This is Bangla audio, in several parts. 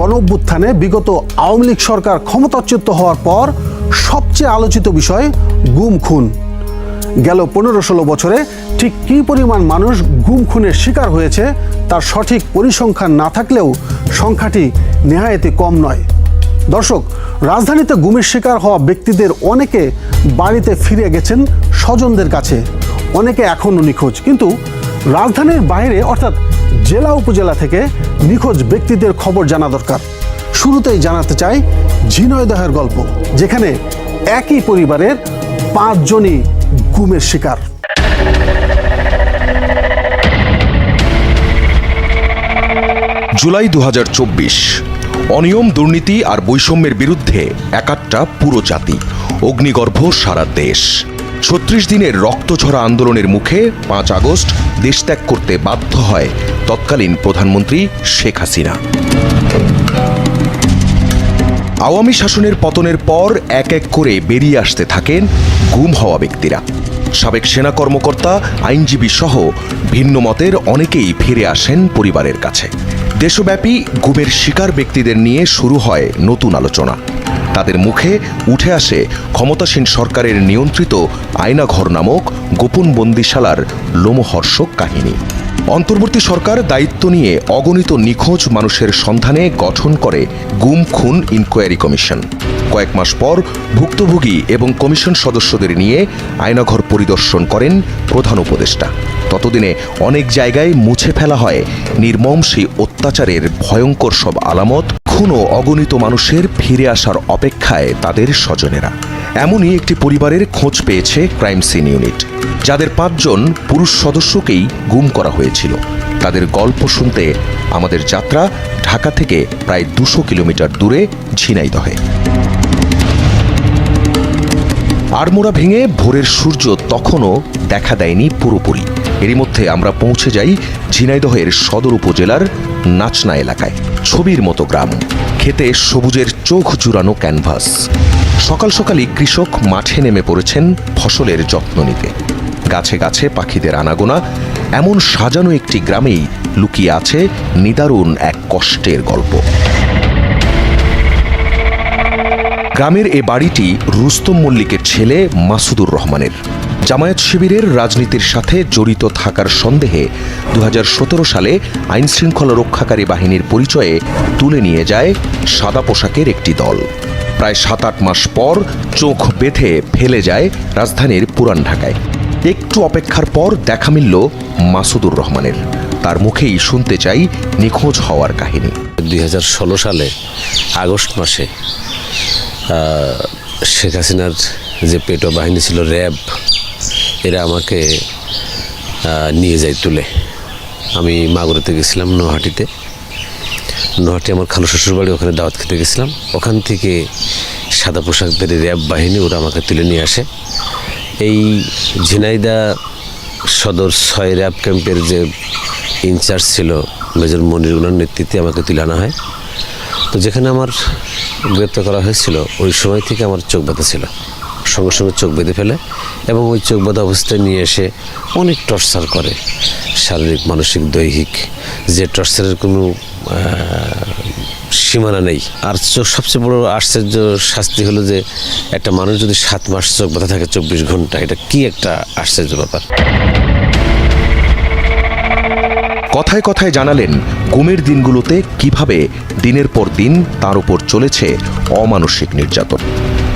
গণ অভ্যুত্থানে বিগত আওয়ামী লীগ সরকার ক্ষমতাচ্যুত হওয়ার পর সবচেয়ে আলোচিত বিষয় গুম খুন। গেল পনেরো ষোলো বছরে ঠিক কী পরিমাণ মানুষ গুম খুনের শিকার হয়েছে তার সঠিক পরিসংখ্যান না থাকলেও সংখ্যাটি নেহায়েতে কম নয়। দর্শক, রাজধানীতে গুমের শিকার হওয়া ব্যক্তিদের অনেকে বাড়িতে ফিরে গেছেন স্বজনদের কাছে। অনেকে এখনও নিখোঁজ। কিন্তু রাজধানীর বাইরে, অর্থাৎ জেলা উপজেলা থেকে নিখোঁজ ব্যক্তিদের খবর জানা দরকার। শুরুতেই জানাতে চাই ঝিনয়দহের গল্প, যেখানে একই পরিবারের পাঁচজনই গুমের শিকার। জুলাই দু হাজার চব্বিশ, অনিয়ম, দুর্নীতি আর বৈষম্যের বিরুদ্ধে একাত্তা পুরো জাতি, অগ্নিগর্ভ সারা দেশ। ছত্রিশ দিনের রক্তঝরা আন্দোলনের মুখে পাঁচ আগস্ট দেশত্যাগ করতে বাধ্য হয় তৎকালীন প্রধানমন্ত্রী শেখ হাসিনা। আওয়ামী শাসনের পতনের পর এক এক করে বেরিয়ে আসতে থাকেন গুম হওয়া ব্যক্তিরা। সাবেক সেনা কর্মকর্তা, আইনজীবী সহ ভিন্ন মতের অনেকেই ফিরে আসেন পরিবারের কাছে। দেশব্যাপী গুমের শিকার ব্যক্তিদের নিয়ে শুরু হয় নতুন আলোচনা। তাদের মুখে উঠে আসে ক্ষমতাসীন সরকারের নিয়ন্ত্রিত আয়নাঘর নামক গোপন বন্দিশালার লোমহর্ষক কাহিনী। অন্তর্বর্তী সরকার দায়িত্ব নিয়ে অগণিত নিখোঁজ মানুষের সন্ধানে গঠন করে গুম খুন ইনকোয়ারি কমিশন কয়েক মাস পর ভুক্তভোগী এবং কমিশন সদস্যদের নিয়ে আয়নাঘর পরিদর্শন করেন প্রধান উপদেষ্টা। ততদিনে অনেক জায়গায় মুছে ফেলা হয় নির্মম সেই অত্যাচারের ভয়ঙ্কর সব আলামত, খুনও অগণিত মানুষের ফিরে আসার অপেক্ষায় তাদের স্বজনেরা। এমনই একটি পরিবারের খোঁজ পেয়েছে ক্রাইম সিন ইউনিট, যাদের পাঁচজন পুরুষ সদস্যকেই গুম করা হয়েছিল। তাদের গল্প শুনতে আমাদের যাত্রা ঢাকা থেকে প্রায় দুশো কিলোমিটার দূরে ঝিনাইদহে। আড়মোড়া ভেঙে ভোরের সূর্য তখনও দেখা দেয়নি পুরোপুরি। এরই মধ্যে আমরা পৌঁছে যাই ঝিনাইদহের সদর উপজেলার নাচনা এলাকায়, ছবির মতো গ্রাম। খেতে সবুজের চোখ জুড়ানো ক্যানভাস। সকাল সকালই কৃষক মাঠে নেমে পড়েছেন ফসলের যত্ন নিতে। গাছে গাছে পাখিদের আনাগোনা, এমন সাজানো একটি গ্রামেই লুকিয়ে আছে নিদারুণ এক কষ্টের গল্প। গ্রামের এ বাড়িটি রুস্তম মল্লিকের ছেলে মাসুদুর রহমানের। জামায়াত শিবিরের রাজনীতির সাথে জড়িত থাকার সন্দেহে দু হাজার সতেরো সালে আইনশৃঙ্খলা রক্ষাকারী বাহিনীর পরিচয়ে তুলে নিয়ে যায় সাদা পোশাকের একটি দল। প্রায় সাত আট মাস পর চোখ বেঁধে ফেলে যায় রাজধানীর পুরান ঢাকায়। একটু অপেক্ষার পর দেখা মিলল মাসুদুর রহমানের। তার মুখেই শুনতে চাই নিখোঁজ হওয়ার কাহিনী। দুই হাজার ষোলো সালে আগস্ট মাসে শেখ হাসিনার যে পেটো বাহিনী ছিল, র্যাব, এরা আমাকে নিয়ে যায় তুলে। আমি মাগুরাতে গেছিলাম নহাটিতে। নহাটি আমার খালু শ্বশুর বাড়ি ওখানে দাওয়াত খেতে গেছিলাম। ওখান থেকে সাদা পোশাক বেড়ে র্যাব বাহিনী ওরা আমাকে তুলে নিয়ে আসে। এই ঝিনাইদা সদর ছয় র্যাব ক্যাম্পের যে ইনচার্জ ছিল মেজর মনির উনার নেতৃত্বে আমাকে তুলে আনা হয়। তো যেখানে আমার গ্রেপ্তার করা হয়েছিল, ওই সময় থেকে আমার চোখ বাঁধা ছিল। সঙ্গে সঙ্গে চোখ বেঁধে ফেলে এবং ওই চোখ বাঁধা অবস্থায় নিয়ে এসে অনেক টর্চার করে শারীরিক, মানসিক, দৈহিক। যে টর্চারের কোনো সীমানা নেই। আর চোখ, সবচেয়ে বড় আশ্চর্য শাস্তি হলো যে একটা মানুষ যদি সাত মাস চোখ বাঁধা থাকে চব্বিশ ঘণ্টা, এটা কি একটা আশ্চর্য ব্যাপার? কথায় কথায় জানালেন গুমের দিনগুলোতে কীভাবে দিনের পর দিন তার উপর চলেছে অমানসিক নির্যাতন।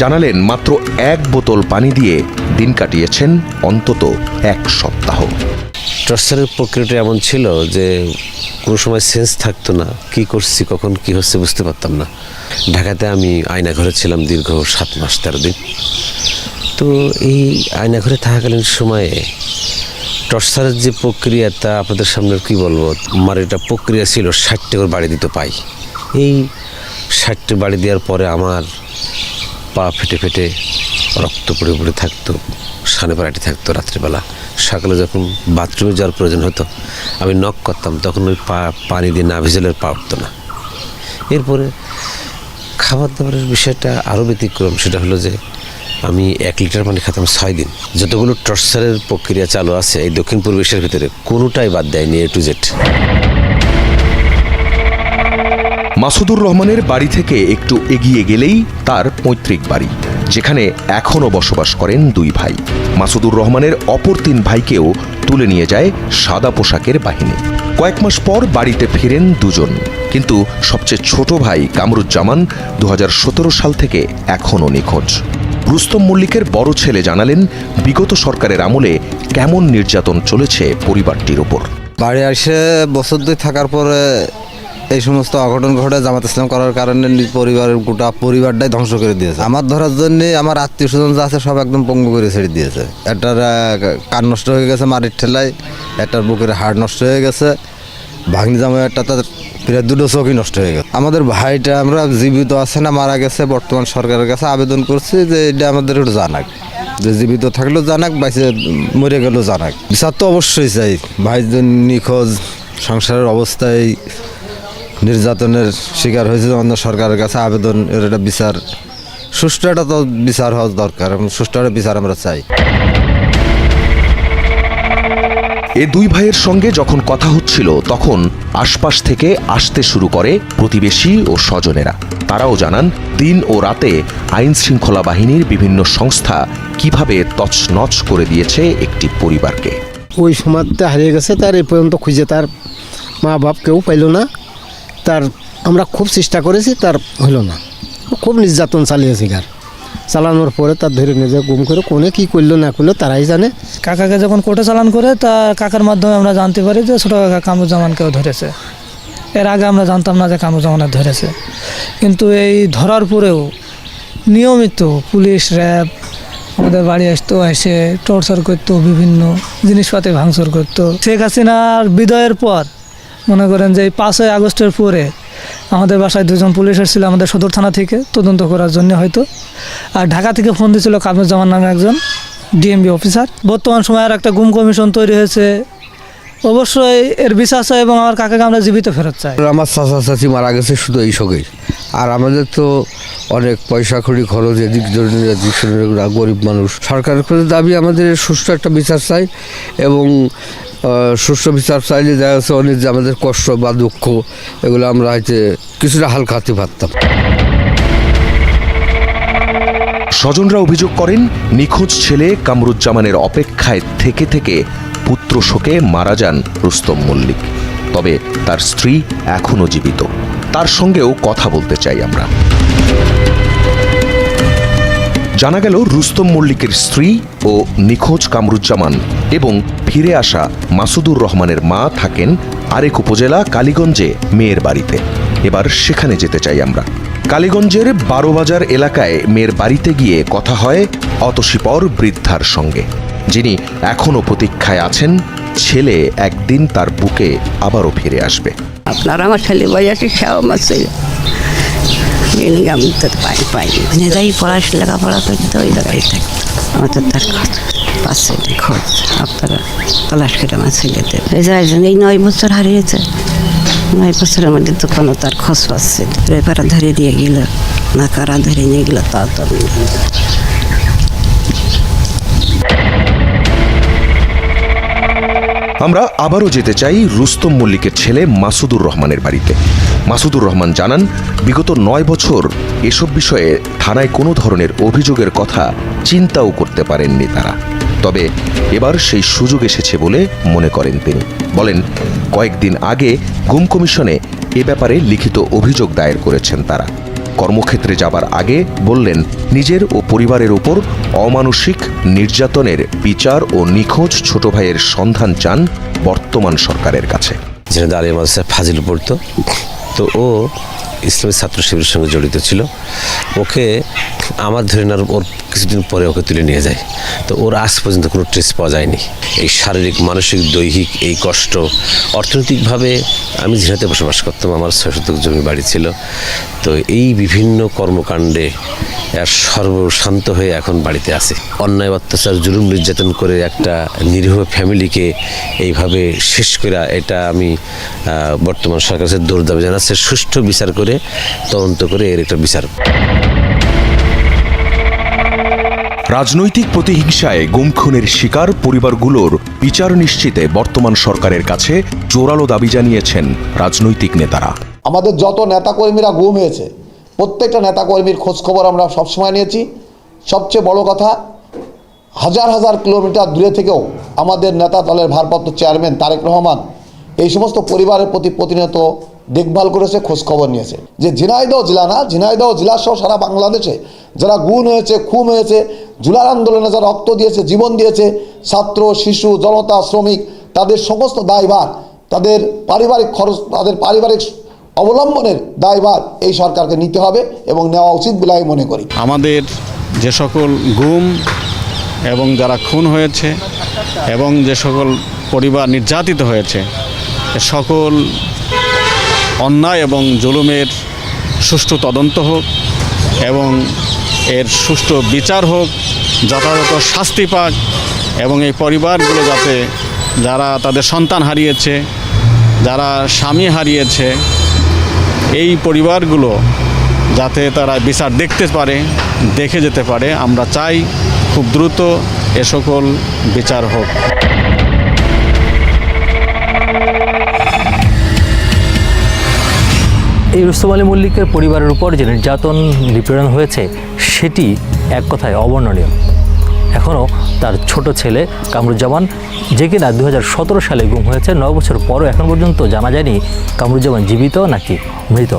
জানালেন, মাত্র এক বোতল পানি দিয়ে দিন কাটিয়েছেন অন্তত এক সপ্তাহ। টর্চারের প্রক্রিয়াটা এমন ছিল যে কোনো সময় সেন্স থাকতো না, কি করছি, কখন কি হচ্ছে বুঝতে পারতাম না। ঢাকাতে আমি আয়না ঘরে ছিলাম দীর্ঘ সাত মাস, তেরো দিন। তো এই আয়না ঘরে থাকাকালীন সময়ে টর্চারের যে প্রক্রিয়াটা, আপনাদের সামনে কি বলব, আমার এটা প্রক্রিয়া ছিল ষাটটা করে বাড়ি দিতে পাই। এই ষাটটা বাড়ি দেওয়ার পরে আমার পা ফেটে ফেটে রক্ত পড়ে পড়ে থাকতো, সানে পাড়াটি থাকতো রাত্রিবেলা। সকালে যখন বাথরুমে যাওয়ার প্রয়োজন হতো, আমি নখ করতাম, তখন ওই পা, পানি দিয়ে না ভিজলের পা উঠতো না। এরপরে খাবার দাবারের বিষয়টা আরও ব্যতিক্রম, সেটা হলো যে আমি এক লিটার পানি খেতাম ছয় দিন। যতগুলো টর্চারের প্রক্রিয়া চালু আছে, এই দক্ষিণ পূর্ব এশিয়ার ভিতরে কোনোটাই বাদ দেয়নি এ টু জেড মাসুদুর রহমানের বাড়ি থেকে একটু এগিয়ে গেলেই তার পৈতৃক বাড়ি, যেখানে এখনও বসবাস করেন দুই ভাই। মাসুদুর রহমানের অপর তিন ভাইকেও তুলে নিয়ে যায় সাদা পোশাকের বাহিনী। কয়েক মাস পর বাড়িতে ফিরেন দুজন, কিন্তু সবচেয়ে ছোট ভাই কামরুজ্জামান দু হাজার সতেরো সাল থেকে এখনও নিখোঁজ। রুস্তম মল্লিকের বড় ছেলে জানালেন, বিগত সরকারের আমলে কেমন নির্যাতন চলেছে পরিবারটির ওপর। বাড়ি এসে বছর দুই থাকার পরে এই সমস্ত অঘটন ঘটে জামাত ইসলাম করার কারণে পরিবারের গোটা পরিবারটাই ধ্বংস করে দিয়েছে। আমার ধরার জন্য আমার আত্মীয় স্বজন যা আছে সব একদম পঙ্গু করে ছেড়ে দিয়েছে। একটার কান নষ্ট হয়ে গেছে মাটির ঠেলায়, একটার বুকের হাড় নষ্ট হয়ে গেছে, ভাগ্নি জামাই একটা তার প্রায় দুটো চোখই নষ্ট হয়ে গেছে। আমাদের ভাইটা, আমরা জীবিত আছে না, মারা গেছে, বর্তমান সরকারের কাছে আবেদন করছি যে এটা আমাদের একটু জানাক। যে জীবিত থাকলেও জানাক বাইসে মরে গেলেও জানাক। বিচার তো অবশ্যই চাই। ভাই নিখোঁজ, সংসারের অবস্থায় নির্যাতনের শিকার হয়েছে আমাদের সরকারের কাছে আবেদন এর একটা বিচার সুষ্ঠু একটা তো বিচার হওয়া দরকার এবং সুষ্ঠু একটা বিচার আমরা চাই। এ দুই ভাইয়ের সঙ্গে যখন কথা হচ্ছিল তখন আশপাশ থেকে আসতে শুরু করে প্রতিবেশী ও স্বজনেরা। তারাও জানান দিন ও রাতে আইন শৃঙ্খলা বাহিনীর বিভিন্ন সংস্থা কীভাবে তছনছ করে দিয়েছে একটি পরিবারকে। ওই সময়তে হারিয়ে গেছে তার এই পর্যন্ত খুঁজে তার মা বাপ কেউ পাইল না। তার আমরা খুব চেষ্টা করেছি, তার হলো না। খুব নির্যাতন চালিয়েছি গার চালানোর পরে তার ধরে নিজে গুম করে, কোনে কী করল না করল তারাই জানে। কাকাকে যখন কোর্টে চালান করে তা কাকার মাধ্যমে আমরা জানতে পারি যে ছোটো কাকা কামরুজ্জামানকেও ধরেছে। এর আগে আমরা জানতাম না যে কামরুজ্জামানের ধরেছে। কিন্তু এই ধরার পরেও নিয়মিত পুলিশ, র্যাব, আমাদের বাড়ি আসতো, এসে টর্চার করতো, বিভিন্ন জিনিসপাতি ভাঙচুর করতো। শেখ হাসিনার বিদায়ের পর মনে করেন যে এই পাঁচই আগস্টের পরে আমাদের বাসায় দুজন পুলিশ এসেছিল আমাদের সদর থানা থেকে তদন্ত করার জন্য হয়তো। আর ঢাকা থেকে ফোন দিয়েছিল কামরুজ্জামান নামে একজন ডিএমবি অফিসার। বর্তমান সময়ে আর একটা গুম কমিশন তৈরি হয়েছে অবশ্যই এর বিশ্বাস চাই এবং আমার কাকাকে আমরা জীবিত ফেরত চাই। আমার চাচা চাচি মারা গেছে শুধু এই শোকেই। আর আমাদের তো অনেক পয়সা কড়ি খরচ এদিক জন্য গরিব মানুষ। সরকারের কাছে দাবি আমাদের সুষ্ঠু একটা বিচার চাই এবং সুষ্ঠু বিচার চাইলে দেখা যাচ্ছে অনেক যে আমাদের কষ্ট বা দুঃখ এগুলো আমরা হয়তো কিছুটা হালকা হাতে পারতাম। স্বজনরা অভিযোগ করেন নিখোঁজ ছেলে কামরুজ্জামানের অপেক্ষায় থেকে থেকে পুত্র শোকে মারা যান রুস্তম মল্লিক। তবে তার স্ত্রী এখনও জীবিত। তার সঙ্গেও কথা বলতে চাই আমরা। জানা গেল রুস্তম মল্লিকের স্ত্রী ও নিখোঁজ কামরুজ্জামান এবং ফিরে আসা মাসুদুর রহমানের মা থাকেন আরেক উপজেলা কালীগঞ্জে মেয়ের বাড়িতে। এবার সেখানে যেতে চাই আমরা। কালীগঞ্জের বারোবাজার এলাকায় মেয়ের বাড়িতে গিয়ে কথা হয় অতসীপর বৃদ্ধার সঙ্গে। যিনি এখনও প্রতীক্ষায় আছেন ছেলে একদিন তার বুকে আবারও ফিরে আসবে। আপনার আমার ছেলে আছে সেও আমার ছেলে। আমি তো পাই পাইনি মানে যাই পড়াশোনা লেখাপড়া করতে ওই জায়গায় থাকতো আমার তো তার খোঁজ পাচ্ছে খোঁজ আপনারা তালাশ করে আমার ছেলেদের। এই যে একজন এই নয় বছর হারিয়েছে। নয় বছরের মধ্যে তো কোনো তার খোঁজ পাচ্ছে রেপারা ধরে দিয়ে গেল না কারা ধরে নিয়ে গেল তা তো আমরা আবারও যেতে চাই রুস্তম মল্লিকের ছেলে মাসুদুর রহমানের বাড়িতে। মাসুদুর রহমান জানান, বিগত নয় বছর এসব বিষয়ে থানায় কোনো ধরনের অভিযোগের কথা চিন্তাও করতে পারেননি তারা। তবে এবার সেই সুযোগ এসেছে বলে মনে করেন তিনি। বলেন, কয়েকদিন আগে গুম কমিশনে এ ব্যাপারে লিখিত অভিযোগ দায়ের করেছেন তারা। কর্মক্ষেত্রে যাবার আগে বললেন, নিজের ও পরিবারের ওপর অমানসিক নির্যাতনের বিচার ও নিখোঁজ ছোট ভাইয়ের সন্ধান চান বর্তমান সরকারের কাছে। ফাজিল পড়তো তো ও ইসলামী ছাত্র শিবিরের সঙ্গে জড়িত ছিল। ওকে আমার ধরে নেওয়ার ওর কিছুদিন পরে ওকে তুলে নিয়ে যায়। তো ওর আজ পর্যন্ত কোনো ট্রেস পাওয়া যায়নি। এই শারীরিক, মানসিক, দৈহিক এই কষ্ট অর্থনৈতিকভাবে আমি ঝিনাতে বসবাস করতাম। আমার ছয় শতক জমি বাড়ি ছিল। তো এই বিভিন্ন কর্মকাণ্ডে সর্বশান্ত হয়ে এখন বাড়িতে আছে। অন্যায়, অত্যাচার, জুলুম, নির্যাতন করে একটা নিরীহ ফ্যামিলিকে এইভাবে শেষ করা এটা আমি বর্তমান সরকারের দৌড় দাবি জানাচ্ছে সুষ্ঠু বিচার করে তদন্ত করে এর একটা বিচার। রাজনৈতিক প্রতিহিংসায় গুম খুনের শিকার পরিবারগুলোর বিচার নিশ্চিতে বর্তমান সরকারের কাছে জোরালো দাবি জানিয়েছেন রাজনৈতিক নেতারা। আমাদের যত নেতাকর্মীরা গুম হয়েছে প্রত্যেকটা নেতাকর্মীর খোঁজখবর আমরা সবসময় নিয়েছি। সবচেয়ে বড় কথা হাজার হাজার কিলোমিটার দূরে থেকেও আমাদের নেতা দলের ভারপ্রাপ্ত চেয়ারম্যান তারেক রহমান এই সমস্ত পরিবারের প্রতি প্রতিনিয়ত দেখভাল করেছে, খোঁজখবর নিয়েছে। যে ঝিনাইদহ জেলা না, ঝিনাইদহ জেলা সহ সারা বাংলাদেশে যারা গুণ হয়েছে, খুন হয়েছে, জুলার আন্দোলনে যারা রক্ত দিয়েছে, জীবন দিয়েছে, ছাত্র, শিশু, জনতা, শ্রমিক, তাদের সমস্ত দায়ভার, তাদের পারিবারিক খরচ, তাদের পারিবারিক অবলম্বনের দায়ভার এই সরকারকে নিতে হবে এবং নেওয়া উচিত বলে আমি মনে করি। আমাদের যে সকল গুম এবং যারা খুন হয়েছে এবং যে সকল পরিবার নির্যাতিত হয়েছে সকল অন্যায় এবং জুলুমের সুষ্ঠু তদন্ত হোক এবং এর সুষ্ঠু বিচার হোক, যথাযথ শাস্তি পাক এবং এই পরিবারগুলো যাতে যারা তাদের সন্তান হারিয়েছে, যারা স্বামী হারিয়েছে, এই পরিবারগুলো যাতে তারা বিচার দেখতে পারে, দেখে যেতে পারে। আমরা চাই খুব দ্রুত এ সকল বিচার হোক। এই রুস্তম আলী মল্লিকের পরিবারের উপর যে নির্যাতন, নিপীড়ন হয়েছে, সেটি এক কথায় অবর্ণনীয়। এখনও তার ছোট ছেলে কামরুজ্জামান, যে কিনা দু হাজার সতেরো সালে গুম হয়েছে, নয় বছর পরও এখন পর্যন্ত জানা যায়নি কামরুজ্জামান জীবিত নাকি মৃত।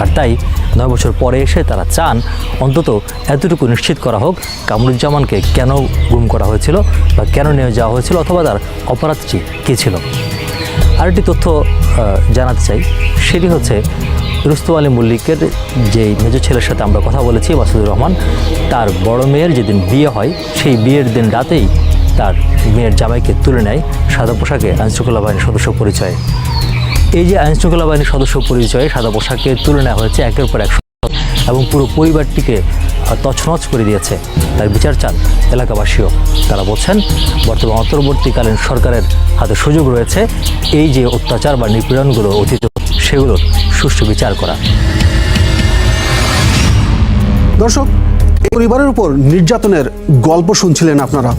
আর তাই নয় বছর পরে এসে তারা চান অন্তত এতটুকু নিশ্চিত করা হোক কামরুজ্জামানকে কেন গুম করা হয়েছিল বা কেন নিয়ে যাওয়া হয়েছিল অথবা তার অপরাধটি কী ছিল। আরেকটি তথ্য জানাতে চাই, সেটি হচ্ছে রুস্তম আলী মল্লিকের যেই মেজ ছেলের সাথে আমরা কথা বলেছি, মাসুদুর রহমান, তার বড় মেয়ের যেদিন বিয়ে হয়, সেই বিয়ের দিন রাতেই তার মেয়ের জামাইকে তুলে নেয় সাদা পোশাকে আইনশৃঙ্খলা বাহিনীর সদস্য পরিচয়ে। এই যে আইনশৃঙ্খলা বাহিনীর সদস্য পরিচয়ে সাদা পোশাকে তুলে নেওয়া হয়েছে, একের পর এক এবং পুরো পরিবারটিকে তছনছ করে দিয়েছে তার বিচার চান এলাকাবাসীও। তারা বলছেন, বর্তমান অন্তর্বর্তীকালীন সরকারের হাতে সুযোগ রয়েছে এই যে অত্যাচার বা নিপীড়নগুলো অতীত, সেগুলোর সুষ্ঠু বিচার করা। দর্শক পরিবারের উপর নির্যাতনের গল্প শুনছিলেন আপনারা।